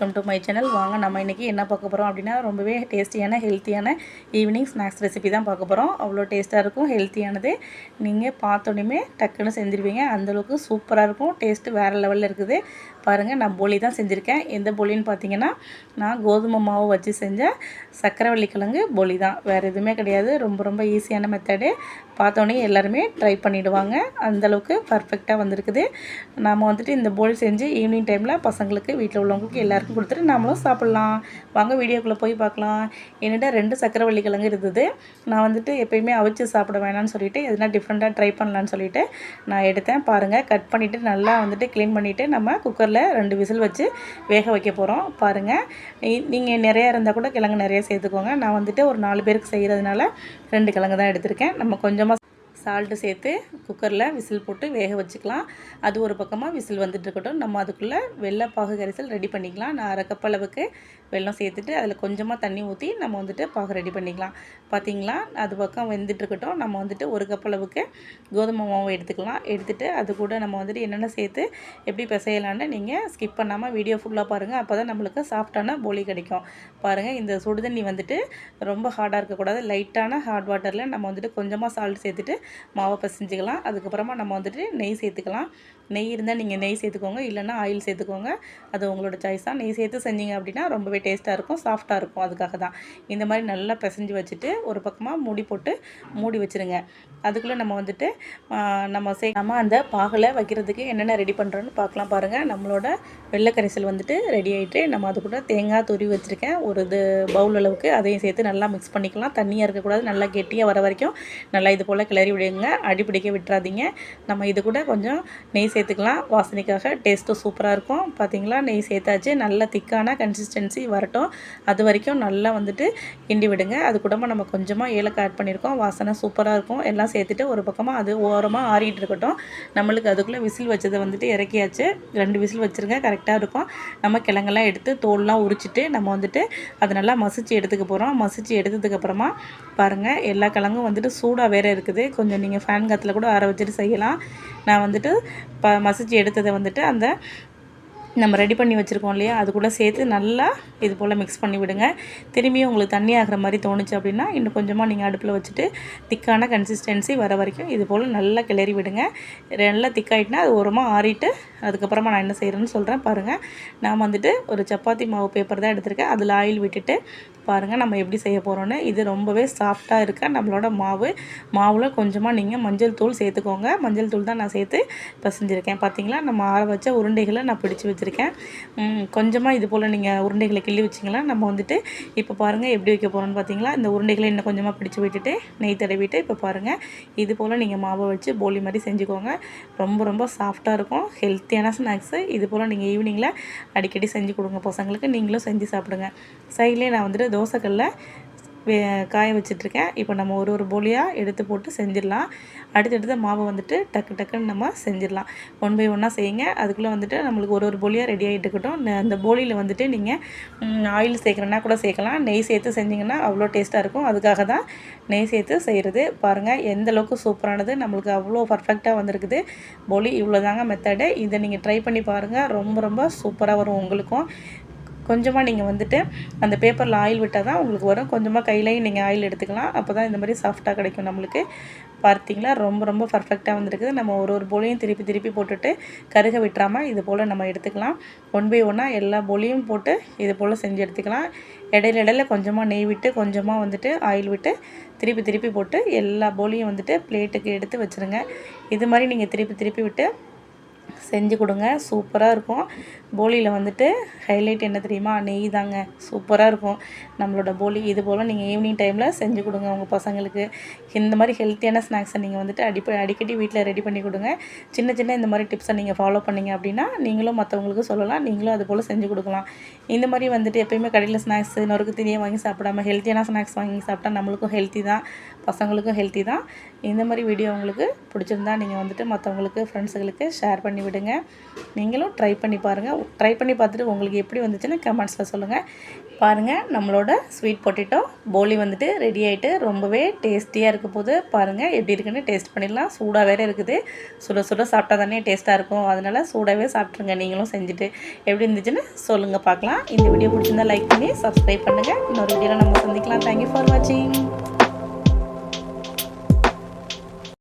Welcome to my channel வாங்க நம்ம இன்றைக்கி என்ன பார்க்க போகிறோம் அப்படின்னா ரொம்பவே டேஸ்டியான ஹெல்த்தியான ஈவினிங் ஸ்நாக்ஸ் ரெசிபி தான் பார்க்க போகிறோம் அவ்வளோ டேஸ்ட்டாக இருக்கும் ஹெல்த்தியானது நீங்கள் பார்த்தோன்னே டக்குன்னு செஞ்சுருவீங்க. அந்தளவுக்கு சூப்பராக இருக்கும். டேஸ்ட்டு வேறு லெவலில் இருக்குது. பாருங்கள் நான் போலி தான் செஞ்சுருக்கேன். எந்த போலின்னு பார்த்தீங்கன்னா நான் கோதுமை மாவு வச்சு செஞ்ச சக்கரவள்ளி கிழங்கு போலி தான். வேறு எதுவுமே கிடையாது. ரொம்ப ரொம்ப ஈஸியான மெத்தடு பார்த்தோன்னே எல்லாருமே ட்ரை பண்ணிவிடுவாங்க அந்தளவுக்கு பர்ஃபெக்டாக வந்திருக்குது. நாம் வந்துட்டு இந்த போல் செஞ்சு ஈவினிங் டைமில் பசங்களுக்கு வீட்டில் உள்ளவங்களுக்கு எல்லாருக்கும் கொடுத்துட்டு நாமளும் சாப்பிட்லாம். வாங்க வீடியோக்குள்ளே போய் பார்க்கலாம். என்னிட்ட ரெண்டு சக்கரவள்ளி கிழங்கு இருந்தது. நான் வந்துட்டு எப்பயுமே அவிச்சு சாப்பிட வேணாம்னு சொல்லிட்டு எதுனா டிஃப்ரெண்ட்டாக ட்ரை பண்ணலான்னு சொல்லிட்டு நான் எடுத்தேன். பாருங்கள் கட் பண்ணிவிட்டு நல்லா வந்துட்டு க்ளீன் பண்ணிவிட்டு நம்ம குக்கரில் ரெண்டு விசில் வச்சு வேக வைக்க போகிறோம் பாருங்கள் நீங்கள் நிறையா இருந்தால் கூட கிழங்கு நிறைய சேர்த்துக்கோங்க. நான் வந்துட்டு ஒரு நாலு பேருக்கு செய்கிறதுனால ரெண்டு கிழங்கு தான் எடுத்திருக்கேன். நம்ம கொஞ்சமாக சால்ட்டு சேர்த்து குக்கரில் விசில் போட்டு வேக வச்சுக்கலாம். அது ஒரு பக்கமாக விசில் வந்துட்டு இருக்கட்டும். நம்ம அதுக்குள்ளே வெள்ளைப்பாகு கரிசல் ரெடி பண்ணிக்கலாம். நான் அரை கப் அளவுக்கு வெள்ளம் சேர்த்துட்டு அதில் கொஞ்சமாக தண்ணி ஊற்றி நம்ம வந்துட்டு பாகு ரெடி பண்ணிக்கலாம். பார்த்தீங்களா? அது பக்கம் வெந்துட்டு இருக்கட்டும். நம்ம வந்துட்டு ஒரு கப் அளவுக்கு கோதுமை மாவு எடுத்துக்கலாம். எடுத்துகிட்டு அது கூட நம்ம வந்துட்டு என்னென்ன சேர்த்து எப்படி பிசையலான்னு நீங்கள் ஸ்கிப் பண்ணாமல் வீடியோ ஃபுல்லாக பாருங்கள் அப்போ தான் நம்மளுக்கு சாஃப்டான போலி கிடைக்கும். பாருங்கள் இந்த சுடுதண்ணி வந்துட்டு ரொம்ப ஹார்டாக இருக்கக்கூடாது. லைட்டான ஹாட் வாட்டரில் நம்ம வந்துட்டு கொஞ்சமாக சால்ட் சேர்த்துட்டு மாவை பிசைஞ்சிக்கலாம். அதுக்கப்புறமா நம்ம வந்துட்டு நெய் சேர்த்துக்கலாம். நெய் இருந்தால் நீங்கள் நெய் சேர்த்துக்கோங்க. இல்லைன்னா ஆயில் சேர்த்துக்கோங்க. அது உங்களோட சாய்ஸ் தான். நெய் சேர்த்து செஞ்சீங்க அப்படின்னா ரொம்பவே டேஸ்ட்டாக இருக்கும் சாஃப்டாக இருக்கும் அதுக்காக தான். இந்த மாதிரி நல்லா பிசைஞ்சு வச்சுட்டு ஒரு பக்கமாக மூடி போட்டு மூடி வச்சுருங்க. அதுக்குள்ளே நம்ம வந்துட்டு நம்ம சே நம்ம அந்த பாகலை வைக்கிறதுக்கு என்னென்ன ரெடி பண்ணுறோன்னு பார்க்கலாம் பாருங்கள் நம்மளோட வெள்ளை கரைசல் வந்துட்டு ரெடி ஆகிட்டு நம்ம அது கூட தேங்காய் துரி வச்சுருக்கேன். ஒரு இது பவுல் அளவுக்கு அதையும் சேர்த்து நல்லா மிக்ஸ் பண்ணிக்கலாம். தண்ணியாக இருக்கக்கூடாது. நல்லா கெட்டியாக வர வரைக்கும். நல்லா இது போல் கிளறி விடுங்க. அடிப்பிடிக்க விட்டுறாதீங்க. நம்ம இது கூட கொஞ்சம் நெய் சேர்த்துக்கலாம். வாசனைக்காக டேஸ்ட்டும் சூப்பராக இருக்கும். பார்த்தீங்களா நெய் சேர்த்தாச்சு. நல்ல திக்கான கன்சிஸ்டன்சி வரட்டும். அது வரைக்கும் நல்லா வந்துட்டு கிண்டி விடுங்க. அது கூட நம்ம கொஞ்சமாக ஏலக்காய் ஆட் பண்ணியிருக்கோம் வாசனை சூப்பராக இருக்கும். எல்லாம் சேர்த்துட்டு ஒரு பக்கமாக அது ஓரமாக ஆறிட்டு இருக்கட்டும். நம்மளுக்கு அதுக்குள்ளே விசில் வச்சதை வந்துட்டு இறக்கியாச்சு. ரெண்டு விசில் வச்சுருங்க. கரெக்டாக இருக்கும். நம்ம கிழங்கெல்லாம் எடுத்து தோல்லாம் உரிச்சிட்டு நம்ம வந்துட்டு அதை நல்லா மசிச்சு எடுத்துக்க போகிறோம் மசிச்சு எடுத்ததுக்கப்புறமா பாருங்கள் எல்லா கிழங்கும் வந்துட்டு சூடாக வேறு இருக்குது. கொஞ்சம் நீங்கள் ஃபேன் காற்றுல கூட ஆற வச்சுட்டு செய்யலாம். நான் வந்துட்டு ப மசிச்சு எடுத்ததை வந்துட்டு அந்த நம்ம ரெடி பண்ணி வச்சுருக்கோம் இல்லையா? அது கூட சேர்த்து நல்லா இது போல் மிக்ஸ் பண்ணி விடுங்க. திரும்பியும் உங்களுக்கு தண்ணி ஆகிற மாதிரி தோணுச்சு அப்படின்னா இன்னும் கொஞ்சமாக நீங்கள் அடுப்பில் வச்சுட்டு திக்கான கன்சிஸ்டன்சி வர வரைக்கும் இது போல் நல்லா கிளறி விடுங்க. நல்லா திக்காயிட்டுனா அது ஓரமாக ஆறிட்டு அதுக்கப்புறமா நான் என்ன செய்கிறேன்னு சொல்கிறேன் பாருங்கள் நான் வந்துட்டு ஒரு சப்பாத்தி மாவு பேப்பர் தான் எடுத்திருக்கேன். அதில் ஆயில் விட்டுட்டு பாருங்கள் நம்ம எப்படி செய்ய போகிறோன்னு இது ரொம்பவே சாஃப்டாக இருக்க? நம்மளோட மாவு. மாவில் கொஞ்சமாக நீங்கள் மஞ்சள் தூள் சேர்த்துக்கோங்க. மஞ்சள் தூள் தான் நான் சேர்த்து பசஞ்சிருக்கேன். பார்த்தீங்களா நம்ம ஆற வச்ச உருண்டைகளை நான் பிடிச்சி வச்சுருக்கேன். கொஞ்சமாக இது போல் நீங்கள் உருண்டைகளை கிள்ளி வச்சிங்களா? நம்ம வந்துட்டு இப்போ பாருங்கள் எப்படி வைக்க போகிறோம்னு பார்த்தீங்களா இந்த உருண்டைகளை இன்னும் கொஞ்சமாக பிடிச்சி விட்டுட்டு நெய் தடவிட்டு இப்போ பாருங்கள் இது போல் நீங்கள் மாவை வச்சு போலி மாதிரி செஞ்சுக்கோங்க. ரொம்ப ரொம்ப சாஃப்டாக இருக்கும். ஹெல்த்தியான ஸ்நாக்ஸு. இது போல் நீங்கள் ஈவினிங்கில் அடிக்கடி செஞ்சு கொடுங்க. பசங்களுக்கு நீங்களும் செஞ்சு சாப்பிடுங்க. சைட்லேயே நான் வந்துட்டு தோசைக்கல்ல காய வச்சிட்ருக்கேன். இப்போ நம்ம ஒரு ஒரு போலியாக எடுத்து போட்டு செஞ்சிடலாம். அடுத்தடுத்த மாவை வந்துட்டு டக்கு டக்குன்னு நம்ம செஞ்சிடலாம். ஒன் பை ஒன்னாக செய்யுங்க. அதுக்குள்ளே வந்துட்டு நம்மளுக்கு ஒரு ஒரு போலியாக ரெடி ஆகிட்டு இருக்கட்டும். அந்த போலியில் வந்துட்டு நீங்கள் ஆயில் சேர்க்குறேன்னா கூட சேர்க்கலாம். நெய் சேர்த்து செஞ்சிங்கன்னா அவ்வளோ டேஸ்ட்டாக இருக்கும். அதுக்காக தான் நெய் சேர்த்து செய்கிறது பாருங்கள் எந்த அளவுக்கு சூப்பரானது. நம்மளுக்கு அவ்வளோ பர்ஃபெக்டாக வந்திருக்குது. போலி இவ்வளோ தாங்க மெத்தடு இதை நீங்கள் ட்ரை பண்ணி பாருங்கள் ரொம்ப ரொம்ப சூப்பராக வரும் உங்களுக்கும். கொஞ்சமாக நீங்கள் வந்துட்டு அந்த பேப்பரில் ஆயில் விட்டால் தான் உங்களுக்கு வரும். கொஞ்சமாக கையிலையும் நீங்கள் ஆயில் எடுத்துக்கலாம். அப்போ தான் இந்த மாதிரி சாஃப்டாக கிடைக்கும் நம்மளுக்கு. பார்த்தீங்களா? ரொம்ப ரொம்ப பர்ஃபெக்டாக வந்துருக்குது. நம்ம ஒரு ஒரு போலியும் திருப்பி திருப்பி போட்டுட்டு கருக விட்டுறாமல் இது போல் நம்ம எடுத்துக்கலாம். ஒன் பை ஒன்னாக எல்லா போலியும் போட்டு இது போல் செஞ்சு எடுத்துக்கலாம். இடையில இடையில கொஞ்சமாக நெய் விட்டு கொஞ்சமாக வந்துட்டு ஆயில் விட்டு திருப்பி திருப்பி போட்டு எல்லா போலியும் வந்துட்டு பிளேட்டுக்கு எடுத்து வச்சுருங்க. இது மாதிரி நீங்கள் திருப்பி திருப்பி விட்டு செஞ்சு கொடுங்க. சூப்பராக இருக்கும். போலியில் வந்துட்டு ஹைலைட் என்ன தெரியுமா? நெய் தாங்க. சூப்பராக இருக்கும். நம்மளோட போலி இது போல் நீங்கள் ஈவினிங் டைமில் செஞ்சு கொடுங்க உங்கள் பசங்களுக்கு. இந்த மாதிரி ஹெல்த்தியான ஸ்நாக்ஸை நீங்கள் வந்துட்டு அடிப்ப அடிக்கடி வீட்டில் ரெடி பண்ணி கொடுங்க. சின்ன சின்ன இந்த மாதிரி டிப்ஸை நீங்கள் ஃபாலோ பண்ணீங்க அப்படின்னா நீங்களும் மற்றவங்களுக்கு சொல்லலாம். நீங்களும் அது போல் செஞ்சு கொடுக்கலாம். இந்த மாதிரி வந்துட்டு எப்பயுமே கடையில் ஸ்நாக்ஸ் நொறுக்கு திணியை வாங்கி சாப்பிடாம ஹெல்த்தியான ஸ்நாக்ஸ் வாங்கி சாப்பிட்டா நம்மளுக்கும் ஹெல்த்தி தான். பசங்களுக்கும் ஹெல்த்தி தான். இந்த மாதிரி வீடியோ உங்களுக்கு பிடிச்சிருந்தா நீங்கள் வந்துட்டு மற்றவங்களுக்கு ஃப்ரெண்ட்ஸுங்களுக்கு ஷேர் பண்ணி விடுங்க. நீங்களும் ட்ரை பண்ணி பாருங்கள் ட்ரை பண்ணி பார்த்துட்டு உங்களுக்கு எப்படி வந்துச்சுன்னு கமெண்ட்ஸில் சொல்லுங்கள் பாருங்கள் நம்மளோட ஸ்வீட் பொட்டேட்டோ போலி வந்துட்டு ரெடி ஆகிட்டு ரொம்பவே டேஸ்டியாக இருக்க போது பாருங்கள் எப்படி இருக்குன்னு டேஸ்ட் பண்ணிடலாம். சூடாக வேறு இருக்குது. சுட சுட சாப்பிட்டா தானே டேஸ்ட்டாக இருக்கும். அதனால் சூடாகவே சாப்பிட்ருங்க நீங்களும் செஞ்சுட்டு எப்படி இருந்துச்சுன்னு சொல்லுங்கள் பார்க்கலாம். இந்த வீடியோ பிடிச்சிருந்தா லைக் பண்ணி சப்ஸ்கிரைப் பண்ணுங்கள் இன்னொரு வீடியோவில் நம்ம சந்திக்கலாம். தேங்க்யூ ஃபார் வாட்சிங்